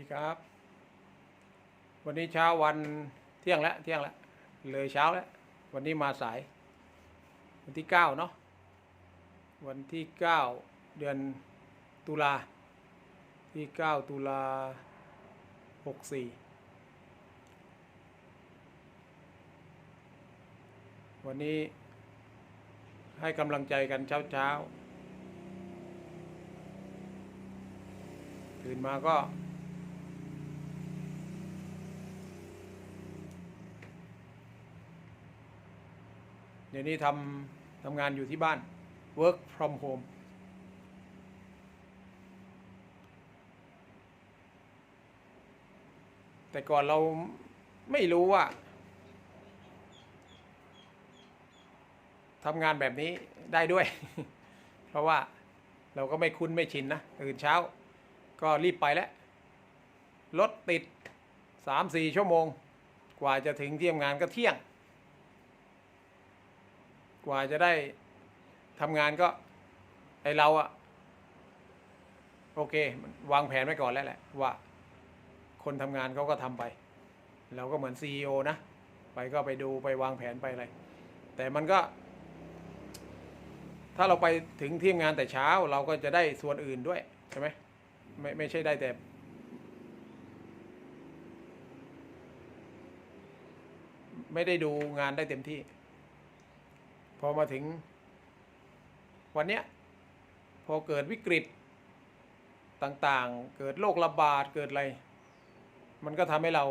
ดีครับ วันนี้เช้าวันเที่ยงแล้วเที่ยงแล้วเลยเช้าแล้ววันนี้มาสาย วันที่เก้าเนาะวันที่เก้าเดือนตุลาที่เก้าตุลาหกสี่วันนี้ให้กำลังใจกันเช้าเช้าตื่นมาก็ ดี๋ยวนี้ทำทำงานอยู่ที่บ้าน work from home แต่ก่อนเราไม่รู้ว่าทำงานแบบนี้ได้ด้วย เพราะว่าเราก็ไม่คุ้นไม่ชินนะตื่นเช้า ก็รีบไปแล้วรถติดสามสี่ชั่วโมง กว่าจะถึงที่ทำงานก็เที่ยง กว่าจะได้ทำงานก็ไอเราอะโอเควางแผนไว้ก่อนแล้วแหละว่า คนทำงานเขาก็ทำไป เราก็เหมือน CEO นะ ไปก็ไปดูไปวางแผนไปอะไร แต่มันก็ ถ้าเราไปถึงที่งานแต่เช้า เราก็จะได้ส่วนอื่นด้วยใช่ไหมไม่ไม่ใช่ได้แต่ไม่ได้ดูงานได้เต็มที่ พอมาถึง วันเนี้ยพอเกิดวิกฤตต่างๆ เกิดโรคระบาดเกิดอะไร มันก็ทำให้เรา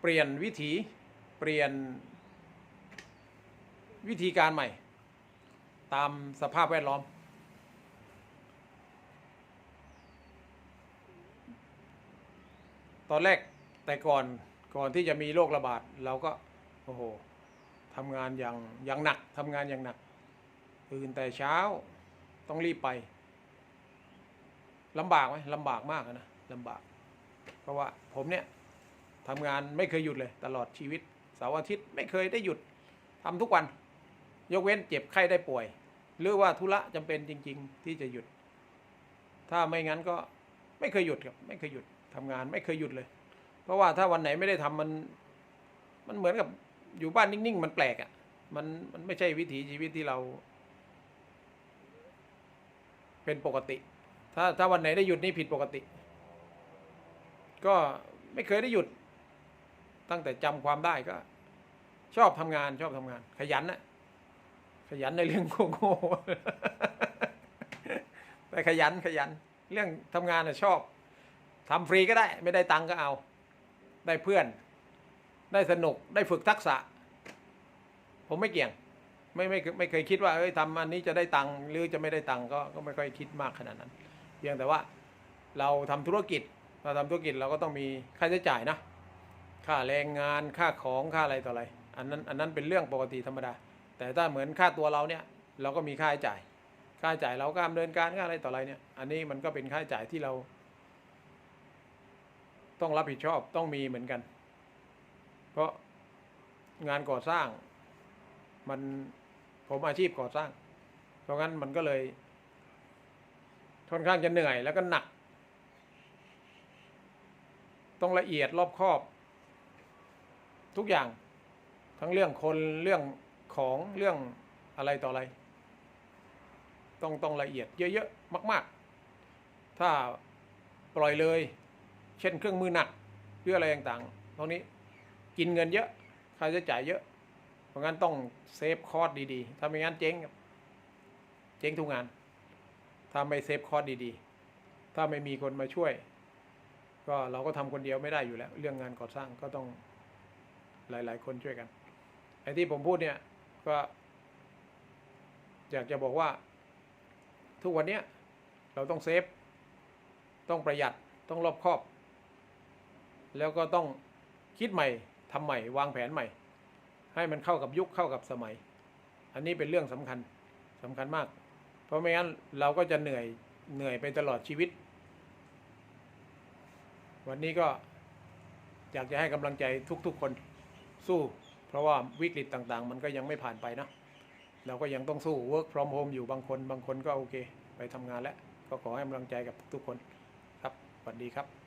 เปลี่ยนวิถีเปลี่ยนวิธีการใหม่ ตามสภาพแวดล้อม ตอนแรกแต่ก่อนก่อนที่จะมีโรคระบาดเราก็ โอ้โห ทำงานอย่างอย่างหนักทำงานอย่างหนักตื่นแต่เช้าต้องรีบไปลำบากไหมลำบากมากนะลำบาก เพราะว่าผมเนี่ยทำงานไม่เคยหยุดเลย ตลอดชีวิตเสาร์อาทิตย์ไม่เคยได้หยุดทำทุกวัน ยกเว้นเจ็บไข้ได้ป่วย หรือว่าธุระจำเป็นจริง ๆ ที่จะหยุด ถ้าไม่งั้นก็ไม่เคยหยุดครับไม่เคยหยุดทำงานไม่เคยหยุดเลย เพราะว่าถ้าวันไหนไม่ได้ทำมันมันเหมือนกับ อยู่บ้านนิ่งๆ มันแปลกอะ่ะ มันมันไม่ใช่วิถีชีวิตที่เรา เป็นปกติ ถ้าถ้าวันไหนได้หยุดนี่ผิดปกติ ก็ไม่เคยได้หยุด ตั้งแต่จำความได้ก็ ชอบทำงานชอบทำงาน ขยันนะขยันในเรื่องโง่ๆแต่ขยันขยัน เรื่องทำงานน่ะชอบทำฟรีก็ได้ ไม่ได้ตังค์ก็เอา ได้เพื่อน ได้สนุกได้ฝึกทักษะ ผมไม่เกี่ยง ไม่ไม่ไม่เคยคิดว่าเอ้ยทำอันนี้จะได้ตังค์หรือจะไม่ได้ตังค์ก็ก็ไม่ค่อยคิดมากขนาดนั้น เพียงแต่ว่าเราทำธุรกิจเราทำธุรกิจเราก็ต้องมีค่าใช้จ่ายนะค่าแรงงานค่าของค่าอะไรต่ออะไร อันนั้นอันนั้นเป็นเรื่องปกติธรรมดา แต่ถ้าเหมือนค่าตัวเราเนี่ย เราก็มีค่าใช้จ่าย ค่าใช้จ่ายเราก็ดำเนินการค่าอะไรต่ออะไรเนี่ย อันนี้มันก็เป็นค่าใช้จ่ายที่เรา ต้องรับผิดชอบต้องมีเหมือนกัน เพราะงานก่อสร้าง มันผมอาชีพก่อสร้าง เพราะงั้นมันก็เลยค่อนข้างจะเหนื่อยแล้วก็หนัก ต้องละเอียดรอบคอบ ทุกอย่าง ทั้งเรื่องคนเรื่องของเรื่องอะไรต่ออะไร ต้องต้องละเอียดเยอะๆมาก ๆ ถ้าปล่อยเลย เช่นเครื่องมือหนักหรืออะไรต่างๆตรงนี้ กินเงินเยอะ ค่าใช้จ่ายเยอะ เพราะงั้นต้องเซฟคอร์สดีๆ ถ้าไม่งั้นเจ๊งครับ เจ๊งทุกงาน ถ้าไม่เซฟคอร์สดีๆ ถ้าไม่มีคนมาช่วย ก็เราก็ทำคนเดียวไม่ได้อยู่แล้ว เรื่องงานก่อสร้างก็ต้องหลาย ๆ คนช่วยกัน ไอ้ที่ผมพูดเนี่ยก็ อยากจะบอกว่า ทุกวันเนี้ยเราต้องเซฟ ต้องประหยัด ต้องรอบคอบ แล้วก็ต้องคิดใหม่ ทำใหม่วางแผนใหม่ ให้มันเข้ากับยุคเข้ากับสมัย อันนี้เป็นเรื่องสำคัญสำคัญมาก เพราะไม่งั้นเราก็จะเหนื่อยเหนื่อยไปตลอดชีวิต วันนี้ก็อยากจะให้กำลังใจทุกๆคนสู้เพราะว่าวิกฤตต่างๆ มันก็ยังไม่ผ่านไปนะ เราก็ยังต้องสู้ work from home อยู่บางคน บางคนก็โอเค ไปทำงานแล้ว ก็ขอให้กำลังใจกับทุกๆคนครับสวัสดีครับ